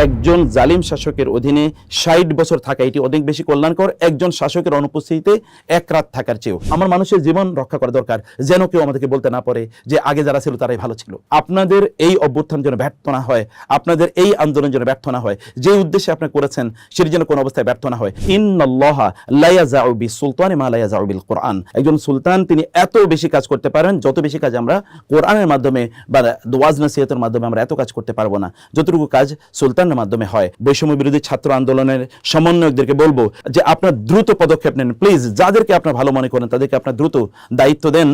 একজন জালিম শাসকের অধীনে ষাট বছর থাকা, এটি অনেক বেশি কল্যাণকর, একজন শাসকের অনুপস্থিতিতে এক রাত থাকার চেয়েও। আমার মানুষের জীবন রক্ষা করা দরকার, যেন কেউ আমাদেরকে বলতে না পারে যে আগে যারা ছিল তারাই ভালো ছিল। আপনাদের এই অভ্যুত্থান যেন ব্যর্থ না হয়, আপনাদের এই আন্দোলন যেন ব্যর্থ না হয়, যে উদ্দেশ্যে আপনি করেছেন সেটি যেন কোনো অবস্থায় ব্যর্থ না হয়। ইন্নাল্লাহা লা ইয়াজাউ বিসুলতানি মা লা ইয়াজাউ বিল কোরআন। একজন সুলতান, তিনি এত বেশি কাজ করতে পারেন, যত বেশি কাজ আমরা কোরআনের মাধ্যমে বা দোয়াজ নসিহতের মাধ্যমে আমরা এত কাজ করতে পারব না। যতটুকু কাজ সুলতানের মাধ্যমে হয়। বৈষম্য বিরোধী ছাত্র আন্দোলনের সমন্বয়কদেরকে বলব যে আপনার দ্রুত পদক্ষেপ নেন। প্লিজ, যাদেরকে আপনার ভালো মনে করেন, তাদেরকে আপনার দ্রুত দায়িত্ব দেন।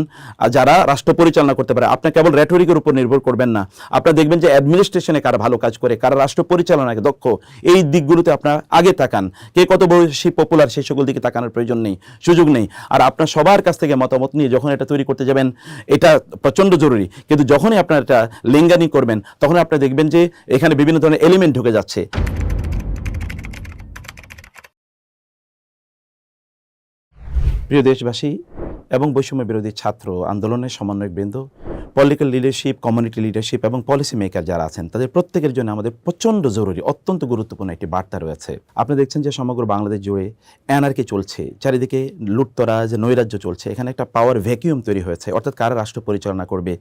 যারা রাষ্ট্র পরিচালনা করতে পারে আপনি কেবল রেটরিকের উপর নির্ভর করবেন না। আপনারা দেখবেন যে অ্যাডমিনিস্ট্রেশনে কারা ভালো কাজ করে, কারা রাষ্ট্র পরিচালনায় দক্ষ, এই দিকগুলোতে আপনার আগে তাকান। কে কত বেশি পপুলার সেই সকল দিকে তাকানোর প্রয়োজন নেই, সুযোগ নেই। আর আপনার সবার কাছ থেকে মতামত নিয়ে যখন এটা তৈরি করতে যাবেন, এটা প্রচণ্ড জরুরি। কিন্তু যখনই আপনার এটা লিঙ্গানি করবেন তখন আপনি দেখবেন যে এখানে বিভিন্ন ধরনের এলিমেন্ট ঢুকে যাচ্ছে। প্রিয় দেশবাসী এবং বৈষম্য বিরোধী ছাত্র আন্দোলনের সমন্বয়ক বৃন্দ পলিটিক্যাল লিডারশিপ কমিউনিটি লিডারশিপ এবং পলিসি মেকার যারা আছেন, তাদের প্রত্যেকের জন্য আমাদের প্রচণ্ড জরুরি, অত্যন্ত গুরুত্বপূর্ণ একটি বার্তা রয়েছে। আপনি দেখছেন যে সমগ্র বাংলাদেশ জুড়ে এনআরকে চলছে, চারিদিকে লুটতরাজ, নৈরাজ্য চলছে, এখানে একটা পাওয়ার ভ্যাকিউম তৈরি হয়েছে, অর্থাৎ কারা রাষ্ট্র পরিচালনা করবে,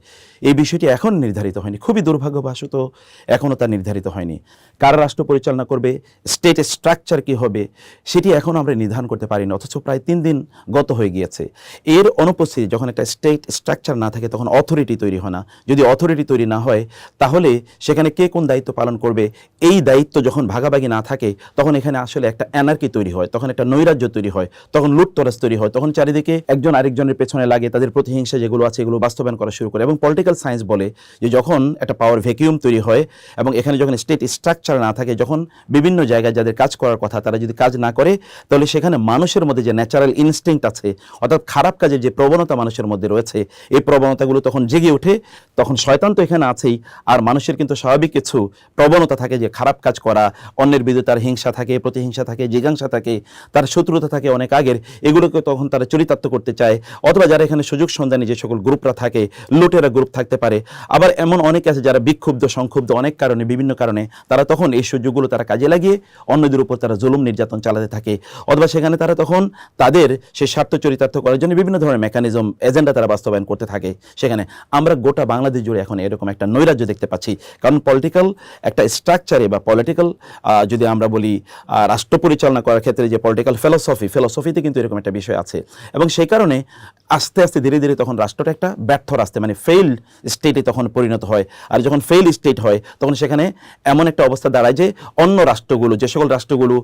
এই বিষয়টি এখন নির্ধারিত হয়নি, খুবই দুর্ভাগ্যবশত এখনও তা নির্ধারিত হয়নি। কারা রাষ্ট্র পরিচালনা করবে স্টেট স্ট্রাকচার কি হবে, সেটি এখনও আমরা নির্ধারণ করতে পারিনি, অথচ প্রায় তিন দিন গত হয়ে গিয়েছে। এর অনুপস্থিতি, যখন একটা স্টেট স্ট্রাকচার না থাকে, তখন অথরিটি তৈরি হয় না। যদি অথরিটি তৈরি না হয়, তাহলে সেখানে কে কোন দায়িত্ব পালন করবে? এই দায়িত্ব যখন ভাগাভাগি না থাকে, তখন এখানে আসলে একটা অ্যানার্কি তৈরি হয়, তখন একটা নৈরাজ্য তৈরি হয়, তখন লুটতরাজ তৈরি হয়, তখন চারিদিকে একজন আরেকজনের পেছনে লাগে, তাদের প্রতিহিংসা যেগুলো আছে এগুলো বাস্তবায়ন করা শুরু করে। এবং পলিটিক্যাল সায়েন্স বলে যে যখন একটা পাওয়ার ভ্যাকিউম তৈরি হয় এবং এখানে যখন স্টেট স্ট্রাকচার না থাকে, যখন বিভিন্ন জায়গায় যাদের কাজ করার কথা তারা যদি কাজ না করে, তাহলে সেখানে মানুষের মধ্যে যে ন্যাচারাল ইনস্টিংক্ট আছে, অর্থাৎ খারাপ কাজের যে প্রবণতা মানুষের মধ্যে রয়েছে, এই প্রবণতাগুলো তখন জেগে ওঠে, তখন শয়তান তো এখানে আছেই। আর মানুষের কিন্তু স্বাভাবিক কিছু প্রবণতা থাকে যে খারাপ কাজ করা, অন্যের বিরুদ্ধে তার হিংসা থাকে, প্রতিহিংসা থাকে, জিজ্ঞাসা থাকে, তার শত্রুতা থাকে অনেক আগের। এগুলোকে তখন তারা চরিতার্থ করতে চায়। অথবা যারা এখানে সুযোগ সন্ধানী যে সকল গ্রুপরা থাকে, লুটেরা গ্রুপ থাকতে পারে। আবার এমন অনেক আছে যারা বিক্ষুব্ধ, সংক্ষুব্ধ অনেক কারণে, বিভিন্ন কারণে তারা তখন এই সুযোগগুলো তারা কাজে লাগিয়ে অন্যদের উপর তারা জুলুম নির্যাতন চালাতে থাকে। অথবা সেখানে তারা তখন তাদের সেই স্বার্থ চরিতার্থ করার জন্য বিভিন্ন ধরনের মেকানিজম এজেন্ডা তারা বাস্তবায়ন করতে থাকে। সেখানে আমরা গোটা বাংলাদেশ জুড়ে এখন এরকম একটা নৈরাজ্য দেখতে পাচ্ছি। কারণ পলিটিক্যাল একটা স্ট্রাকচারে বা পলিটিক্যাল যদি আমরা বলি রাষ্ট্র পরিচালনা করার ক্ষেত্রে যে পলিটিক্যাল ফিলোসফি ফিলোসফিতে কিন্তু এরকম একটা বিষয় আছে। এবং সেই কারণে আস্তে আস্তে ধীরে ধীরে তখন রাষ্ট্রটা একটা ব্যর্থ রাস্তায় মানে ফেইল্ড স্টেটে তখন পরিণত হয়। আর যখন ফেইল স্টেট হয়, তখন সেখানে এমন একটা অবস্থা দাঁড়ায় যে অন্য রাষ্ট্রগুলো, যে সকল রাষ্ট্রগুলো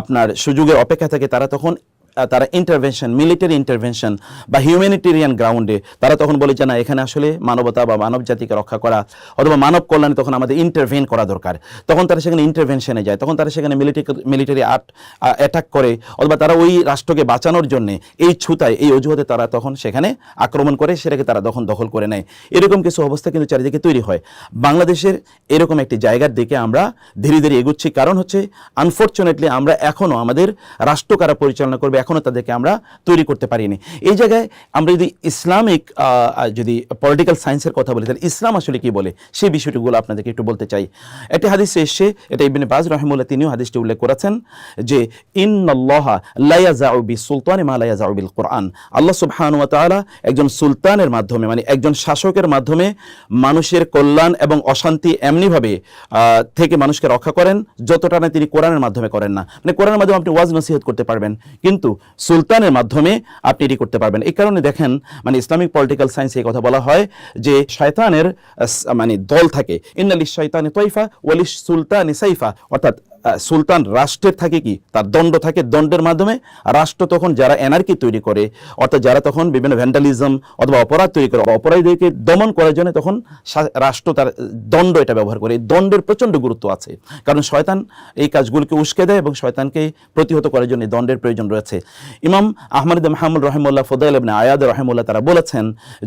আপনার সুযোগের অপেক্ষা থাকে, তারা তখন তারা ইন্টারভেনশন মিলিটারি ইন্টারভেনশন বা হিউম্যানিটেরিয়ান গ্রাউন্ডে তারা তখন বলে যে না, এখানে আসলে মানবতা বা মানব জাতিকে রক্ষা করা অথবা মানব কল্যাণে তখন আমাদের ইন্টারভেন করা দরকার। তখন তারা সেখানে ইন্টারভেনশনে যায়, তখন তারা সেখানে মিলিটারি মিলিটারি আর্ট অ্যাটাক করে অথবা তারা ওই রাষ্ট্রকে বাঁচানোর জন্য এই ছুতায়, এই অজুহাতে তারা তখন সেখানে আক্রমণ করে, সেটাকে তারা তখন দখল করে নেয়। এরকম কিছু অবস্থা কিন্তু চারিদিকে তৈরি হয়। বাংলাদেশের এরকম একটি জায়গার দিকে আমরা ধীরে ধীরে এগুচ্ছি। কারণ হচ্ছে আনফর্চুনেটলি আমরা এখনও আমাদের রাষ্ট্র কারা পরিচালনা করবে এখনও তাদেরকে আমরা তৈরি করতে পারিনি। এই জায়গায় আমরা যদি ইসলামিক যদি পলিটিক্যাল সায়েন্সের কথা বলি, তাহলে ইসলাম আসলে কি বলে? সেই বিষয়টিগুলো আপনাদেরকে একটু বলতে চাই। একটি হাদিসে এসে, এটা ইবনে বাজ রহমুল্লাহ তিনিও হাদিসটি উল্লেখ করেছেন যে, ইন্নাল্লাহ ইয়াজাউ মা কোরআন। আল্লাহ সুবহানাহু ওয়া তাআলা একজন সুলতানের মাধ্যমে মানে একজন শাসকের মাধ্যমে মানুষের কল্যাণ এবং অশান্তি এমনিভাবে থেকে মানুষকে রক্ষা করেন, যতটা না তিনি কোরআনের মাধ্যমে করেন না। মানে কোরআনের মাধ্যমে আপনি ওয়াজ নসিহত করতে পারবেন। কিন্তু সুলতানের মাধ্যমে আপনি এটি করতে পারবেন। এই কারণে দেখেন মানে ইসলামিক পলিটিক্যাল সায়েন্সে এই কথা বলা হয় যে শয়তানের মানে দল থাকে। ইন্নালিস শয়তানে তৈফা ওয়ালিস সুলতানি সাইফা। অর্থাৎ সুলতান রাষ্ট্রের থাকে কি? তার দণ্ড থাকে দণ্ডের মাধ্যমে। রাষ্ট্র তখন যারা এনার্কি তৈরি করে, অর্থাৎ যারা তখন বিভিন্ন ভ্যান্ডালিজম অথবা অপরাধ তৈরি করে, অপরাধীদেরকে দমন করার জন্য তখন রাষ্ট্র তার দণ্ড এটা ব্যবহার করে। দণ্ডের প্রচণ্ড গুরুত্ব আছে। কারণ শয়তান এই কাজগুলোকে উস্কে দেয় এবং শয়তানকে প্রতিহত করার জন্য দণ্ডের প্রয়োজন রয়েছে। ইমাম আহমদ মাহমুল রহমুল্লাহ ফদাইল ইবনে আয়াদ রহমুল্লাহ তারা বলেছেন,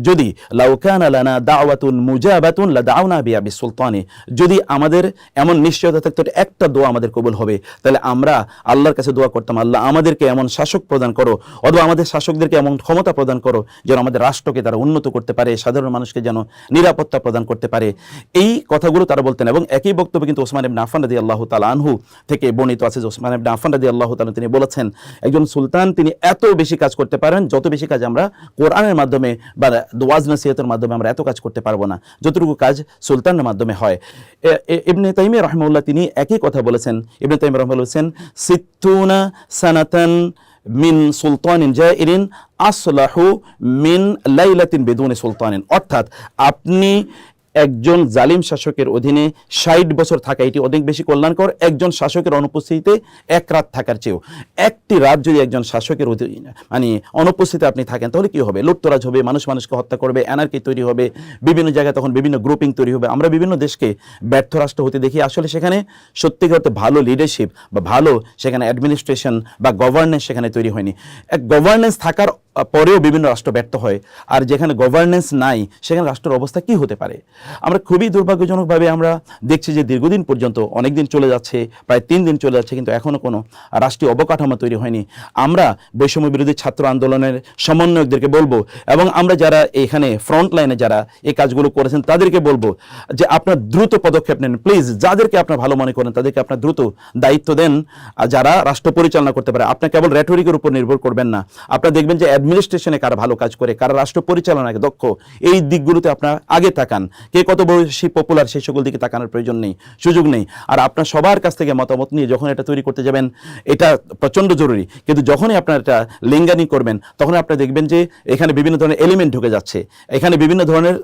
যদি লাউকান আলানা দাওয়াতুন মুজাবাতুন লা দাওনা বিয়া বিসুলতানি, যদি আমাদের এমন নিশ্চয়তা থাকতো, একটা দোয়া আমাদের আমাদের কবুল হবে। তাহলে আমরা আল্লাহর কাছে দোয়া করতাম, আল্লাহ আমাদেরকে এমন শাসক প্রদান করো, অথবা আমাদের শাসকদেরকে এমন ক্ষমতা প্রদান করো, যেন আমাদের রাষ্ট্রকে তারা উন্নত করতে পারে, সাধারণ মানুষকে যেন নিরাপত্তা প্রদান করতে পারে। এই কথাগুলো তারা বলতেন এবং একই বক্তব্য কিন্তু ওসমান ইবনে আফান রাদি আল্লাহ তালা আনহু থেকে বর্ণিত আছে যে ওসমান ইবনে আফান রাদি আল্লাহ তালা তিনি বলেছেন, একজন সুলতান তিনি এত বেশি কাজ করতে পারেন, যত বেশি কাজ আমরা কোরআনের মাধ্যমে বা দোয়াজ নসিহতের মাধ্যমে আমরা এত কাজ করতে পারব না, যতটুকু কাজ সুলতানের মাধ্যমে হয়। এ- এ- ইবনে তাইমিয়া রহমউল্লাহ তিনি একই কথা বলেছেন ইবনে তাইম রহমাল হোসেন সিত্তুনা সানাতান মিন সুলতানিন জাইরিন আসলাহু মিন লাইলাতিন বেদুনে সুলতানিন অর্থাৎ আপনি একজন জালিম শাসকের অধীনে ষাট বছর থাকা, এটি অনেক বেশি কল্যাণকর, একজন শাসকের অনুপস্থিতিতে এক রাত থাকার চেয়েও। একটি রাত যদি একজন শাসকের অধীনে মানে অনুপস্থিতিতে আপনি থাকেন, তাহলে কি হবে? লুপ্তরাজ হবে, মানুষ মানুষকে হত্যা করবে এনার্কি তৈরি হবে, বিভিন্ন জায়গায় তখন বিভিন্ন গ্রুপিং তৈরি হবে। আমরা বিভিন্ন দেশকে ব্যর্থ রাষ্ট্র হতে দেখি, আসলে সেখানে অর্থে ভালো লিডারশিপ বা ভালো সেখানে অ্যাডমিনিস্ট্রেশন বা গভর্নেন্স সেখানে তৈরি হয়নি। এক গভর্নেন্স থাকার পরেও বিভিন্ন রাষ্ট্র ব্যর্থ হয়। আর যেখানে গভর্নেন্স নাই, সেখানে রাষ্ট্রের অবস্থা কি হতে পারে? আমরা খুবই দুর্ভাগ্যজনকভাবে আমরা দেখছি যে দীর্ঘদিন পর্যন্ত অনেক দিন চলে যাচ্ছে, প্রায় তিন দিন চলে যাচ্ছে, কিন্তু এখনও কোনো রাষ্ট্রীয় অবকাঠামো তৈরি হয়নি। আমরা বৈষম্য বিরোধী ছাত্র আন্দোলনের সমন্বয়কদেরকে বলব এবং আমরা যারা এখানে ফ্রন্ট লাইনে যারা এই কাজগুলো করেছেন, তাদেরকে বলব যে আপনার দ্রুত পদক্ষেপ নেন। প্লিজ যাদেরকে আপনার ভালো মনে করেন, তাদেরকে আপনার দ্রুত দায়িত্ব দেন। যারা রাষ্ট্র পরিচালনা করতে পারে, আপনার কেবল রেটরিকের উপর নির্ভর করবেন না। আপনারা দেখবেন যে অ্যাডমিনিস্ট্রেশনে কারা ভালো কাজ করে, কারা রাষ্ট্র পরিচালনায় দক্ষ, এই দিকগুলোতে আপনার আগে তাকান। কে কত বেশি পপুলার সেই সকল দিকে তাকানোর প্রয়োজন নেই, সুযোগ নেই। আর আপনার সবার কাছ থেকে মতামত নিয়ে যখন এটা তৈরি করতে যাবেন, এটা প্রচণ্ড জরুরি। কিন্তু যখনই আপনার এটা লিঙ্গানি করবেন, তখন আপনি দেখবেন যে এখানে বিভিন্ন ধরনের এলিমেন্ট ঢুকে যাচ্ছে। এখানে বিভিন্ন ধরনের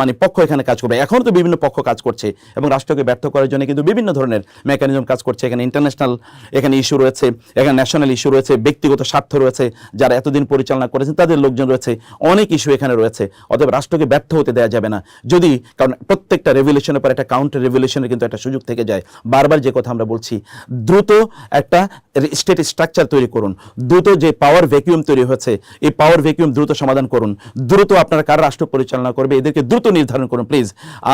মানে পক্ষ এখানে কাজ করবে। এখন তো বিভিন্ন পক্ষ কাজ করছে এবং রাষ্ট্রকে ব্যর্থ করার জন্য কিন্তু বিভিন্ন ধরনের মেকানিজম কাজ করছে। এখানে ইন্টারন্যাশনাল এখানে ইস্যু রয়েছে, এখানে ন্যাশনাল ইস্যু রয়েছে, ব্যক্তিগত স্বার্থ রয়েছে, যারা এতদিন পরিচালনা করেছেন তাদের লোকজন রয়েছে, অনেক ইস্যু এখানে রয়েছে। অতএব রাষ্ট্রকে ব্যর্থ হতে দেওয়া যাবে না। যদি, কারণ প্রত্যেকটা রেভলিউশনের পর একটা কাউন্টার রেভলিউশনের কিন্তু একটা সুযোগ থেকে যায়। বারবার যে কথা আমরা বলছি, দ্রুত একটা স্টেট স্ট্রাকচার তৈরি করুন। দ্রুত যে পাওয়ার ভ্যাকিউম তৈরি হয়েছে, এই পাওয়ার ভ্যাকিউম দ্রুত সমাধান করুন। দ্রুত আপনারা কার রাষ্ট্র পরিচালনা করবে, এদেরকে দ্রুত নির্ধারণ করুন প্লিজ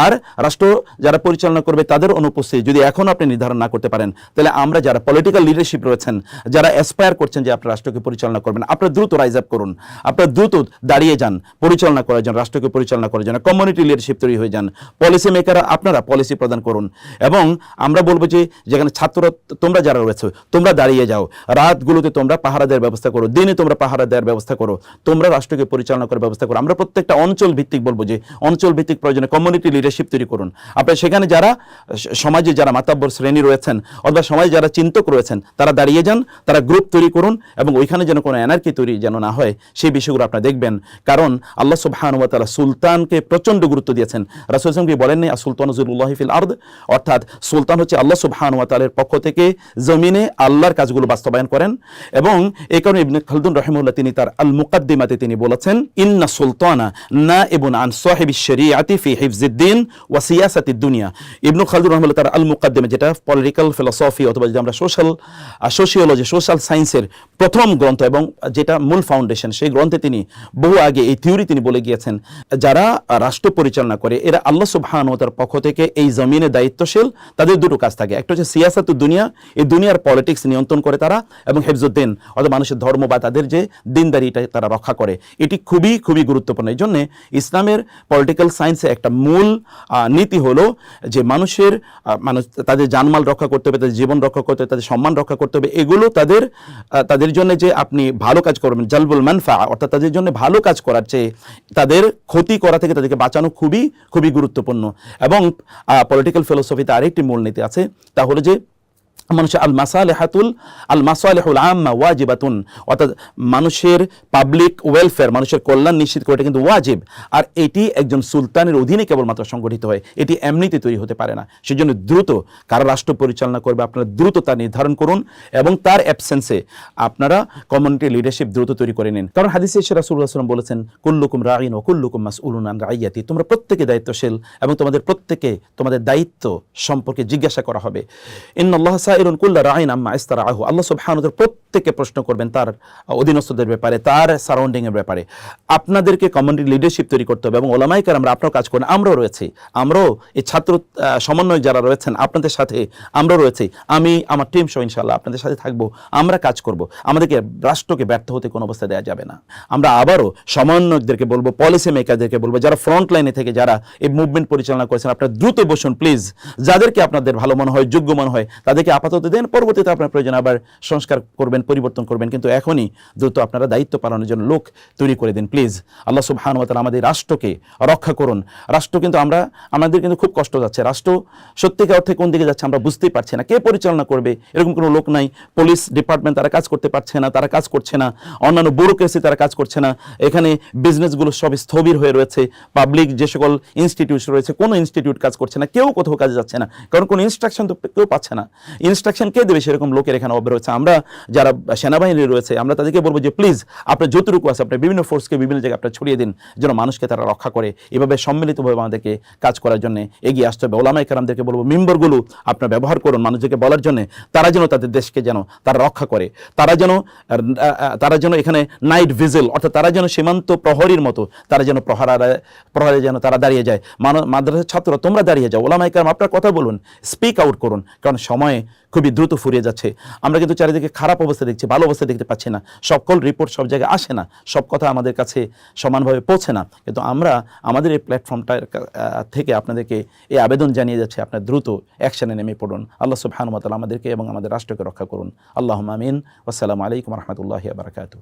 আর রাষ্ট্র যারা পরিচালনা করবে, তাদের অনুপস্থিতি, যদি এখনও আপনি নির্ধারণ না করতে পারেন, তাহলে আমরা যারা পলিটিক্যাল লিডারশিপ রয়েছেন, যারা অ্যাসপায়ার করছেন যে আপনার রাষ্ট্রকে পরিচালনা করবেন, আপনারা দ্রুত রাইজ আপ করুন। আপনারা দ্রুত দাঁড়িয়ে যান, পরিচালনা করার জন্য, রাষ্ট্রকে পরিচালনা করার জন্য কমিউনিটি লিডারশিপ তৈরি হয়ে যান। পলিসি মেকাররা আপনারা পলিসি প্রদান করুন। এবং আমরা বলব যে, যেখানে ছাত্ররা, তোমরা যারা রয়েছে, তোমরা দাঁড়িয়ে যাও। রাতগুলোতে তোমরা পাহারা দেওয়ার ব্যবস্থা করো, দিনে তোমরা পাহারা দেওয়ার ব্যবস্থা করো। তোমরা রাষ্ট্রকে পরিচালনা করার ব্যবস্থা করো। আমরা প্রত্যেকটা অঞ্চল ভিত্তিক বলব যে, অঞ্চল ভিত্তিক প্রয়োজনে কমিউনিটি লিডারশিপ তৈরি করুন। আপনার সেখানে যারা সমাজে যারা মাতাব্বর শ্রেণি রয়েছেন, অথবা সমাজে যারা চিন্তক রয়েছেন, তারা দাঁড়িয়ে যান, তারা গ্রুপ তৈরি করুন, এবং ওইখানে যেন কোনো এনার্কি তৈরি যেন না হয় সেই বিষয়গুলো আপনারা দেখবেন। কারণ আল্লাহ সুবহানুয়াতালা সুলতানকে প্রচণ্ড গুরুত্ব দিয়েছেন। রাসুল ইসলামকে বলেননি সুলতান নজরুল্লাহ ফিল আর্দ? অর্থাৎ সুলতান হচ্ছে আল্লাহ সুবহানুয়াতালের পক্ষ থেকে জমিনে আল্লাহর কাজগুলো বাস্তবায়ন করেন এবং এই কারণে ইবনে খালদুন রহিমুল্লাহ তিনি তার আল মুকাদ্দিমাতে তিনি বলেছেন, ইন্না সুলতানা না এবং আন সাহেব শরিয়াতি ফি হিফজিদ্দিন ওয়া সিয়াসাতি দুনিয়া। ইবনু খালদুন রহমুল্লাহ তার আল মুকাদ্দিমা যেটা পলিটিক্যাল ফিলোসফি অথবা যদি আমরা সোশ্যাল সোশিওলজি, সোশ্যাল সায়েন্সের প্রথম গ্রন্থ এবং যেটা মূল ফাউন্ডেশন সেই গ্রন্থে তিনি বহু আগে এই থিওরি তিনি বলে গিয়েছেন, যারা রাষ্ট্র পরিচালনা করে, এরা আল্লাহ সুবহান তার পক্ষ থেকে এই জমিনে দায়িত্বশীল, তাদের দুটো কাজ থাকে, একটা হচ্ছে সিয়াসাত দুনিয়া, এই দুনিয়ার পলিটিক্স নিয়ন্ত্রণ করে তারা এবং হেফজুদ্দিন অর্থাৎ মানুষের ধর্ম বা তাদের যে দিনদারিটা তারা রক্ষা করে, এটি খুবই খুবই গুরুত্বপূর্ণ। এই জন্যে ইসলামের পলিটিক্যাল সায়েন্সে একটা মূল নীতি হলো যে মানুষের মানুষ, তাদের জানমাল রক্ষা করতে হবে, তাদের জীবন রক্ষা করতে হবে, তাদের সম্মান রক্ষা করতে হবে, এগুলো তাদের তাদের জন্য যে আপনি ভালো কাজ করবেন জালবুল মানফা, অর্থাৎ তাদের জন্য ভালো কাজ করার চেয়ে তাদের ক্ষতি করা থেকে তাদেরকে বাঁচানো খুবই খুবই গুরুত্বপূর্ণ। এবং পলিটিক্যাল ফিলোসফিতে আরেকটি মূলনীতি আছে, তা হলো যে মানুষের আল মাসালেহাতুল আল মাসালেহুল আম্মা ওয়াজিবাতুন। অর্থাৎ মানুষের পাবলিক ওয়েলফেয়ার মানুষের কল্যাণ নিশ্চিত করে এটা কিন্তু ওয়াজিব। আর এটি একজন সুলতানের অধীনে কেবলমাত্র সংগঠিত হয়। এটি এমনিতে তৈরি হতে পারে না। সেজন্য দ্রুত কারা রাষ্ট্র পরিচালনা করবে, আপনারা দ্রুত তা নির্ধারণ করুন এবং তার অ্যাবসেন্সে আপনারা কমিউনিটি লিডারশিপ দ্রুত তৈরি করে নিন। কারণ হাদিসে এসে বলেছেন, কুল্লুকুম রাইন ও কুল্লুকুম মাস উলুনান রাইয়াতি। তোমরা প্রত্যেকে দায়িত্বশীল এবং তোমাদের প্রত্যেকে তোমাদের দায়িত্ব সম্পর্কে জিজ্ঞাসা করা হবে। ইন আল্লাহ সাইরুন কুল্লা রাইন আম্মা ইস্তারা আহু আল্লাহ প্রত্যেককে প্রশ্ন করবেন তার অধীনস্থদের ব্যাপারে, তার সারাউন্ডিং এর ব্যাপারে। আপনাদেরকে কমিউনিটি লিডারশিপ তৈরি করতে হবে এবং ওলামাই আমরা আপনারাও কাজ করেন। আমরাও রয়েছি। আমরাও এই ছাত্র সমন্বয় যারা রয়েছেন, আপনাদের সাথে রয়েছি। আমি, আমার টিম সহ ইনশাআল্লাহ আপনাদের সাথে থাকব। আমরা কাজ করব। আমাদেরকে রাষ্ট্রকে ব্যর্থ হতে কোনো অবস্থা দেওয়া যাবে না। আমরা আবারও সমন্বয়কদেরকে বলব পলিসি মেকারদেরকে বলব, যারা ফ্রন্ট লাইনে থেকে যারা এই মুভমেন্ট পরিচালনা করেছেন, আপনারা দ্রুত বসুন প্লিজ যাদেরকে আপনাদের ভালো মনে হয়, যোগ্য মনে হয়, তাদেরকে দেন, পরবর্তীতে আপনার প্রয়োজন আবার সংস্কার করবেন, পরিবর্তন করবেন, কিন্তু এখনই দ্রুত আপনারা দায়িত্ব পালনের জন্য লোক তৈরি করে দিন, প্লিজ। আল্লাহ সুবহানাহু ওয়া আমাদের রাষ্ট্রকে রক্ষা করুন। রাষ্ট্র কিন্তু আমরা, আমাদের কিন্তু খুব কষ্ট যাচ্ছে। রাষ্ট্র সত্যিকার অর্থে কোন দিকে যাচ্ছে আমরা বুঝতেই পারছি না। কে পরিচালনা করবে? এরকম কোনো লোক নাই। পুলিশ ডিপার্টমেন্ট তারা কাজ করতে পারছে না, তারা কাজ করছে না। অন্যান্য ব্যুরোক্রেসি তারা কাজ করছে না। এখানে বিজনেসগুলো সব স্থবির হয়ে রয়েছে। পাবলিক যে সকল ইনস্টিটিউট রয়েছে, কোনো ইনস্টিটিউট কাজ করছে না। কেউ কোথাও কাজে যাচ্ছে না। কারণ কোনো ইনস্ট্রাকশন তো কেউ পাচ্ছে না। ইনস্ট্রাকশন কে দেবে সেরকম লোকের এখানে অভাব রয়েছে আমরা যারা সেনাবাহিনী রয়েছে, আমরা তাদেরকে বলব যে প্লিজ আপনার যতটুকু আছে, আপনার বিভিন্ন ফোর্সকে বিভিন্ন জায়গায় আপনার ছড়িয়ে দিন, যেন মানুষকে তারা রক্ষা করে। এভাবে সম্মিলিতভাবে আমাদেরকে কাজ করার জন্য এগিয়ে আসতে হবে। ওলামাই কারামদেরকে বলব, মেম্বারগুলো আপনার ব্যবহার করুন মানুষদেরকে বলার জন্য। তারা যেন তাদের দেশকে যেন তারা রক্ষা করে। তারা যেন তারা যেন এখানে নাইট ভিজিল অর্থাৎ তারা যেন সীমান্ত প্রহরীর মতো, তারা যেন প্রহারারে, প্রহরে যেন তারা দাঁড়িয়ে যায়। মাদ্রাসার ছাত্র তোমরা দাঁড়িয়ে যাও। ওলামাই কারাম আপনার কথা বলুন স্পিক আউট করুন। কারণ সময় খুবই দ্রুত ফুরিয়ে যাচ্ছে। আমরা কিন্তু চারিদিকে খারাপ অবস্থা দেখছি, ভালো অবস্থা দেখতে পাচ্ছি না। সকল রিপোর্ট সব জায়গায় আসে না। সব কথা আমাদের কাছে সমানভাবে পৌঁছে না। কিন্তু আমরা আমাদের এই প্ল্যাটফর্মটার থেকে আপনাদেরকে এই আবেদন জানিয়ে যাচ্ছে, আপনার দ্রুত অ্যাকশানে নেমে পড়ুন। আল্লাহ সুবাহানুমতাল আমাদেরকে এবং আমাদের রাষ্ট্রকে রক্ষা করুন। আল্লাহ আমিন। আসসালামু আলাইকুম রহমতুল্লাহ বারকাতু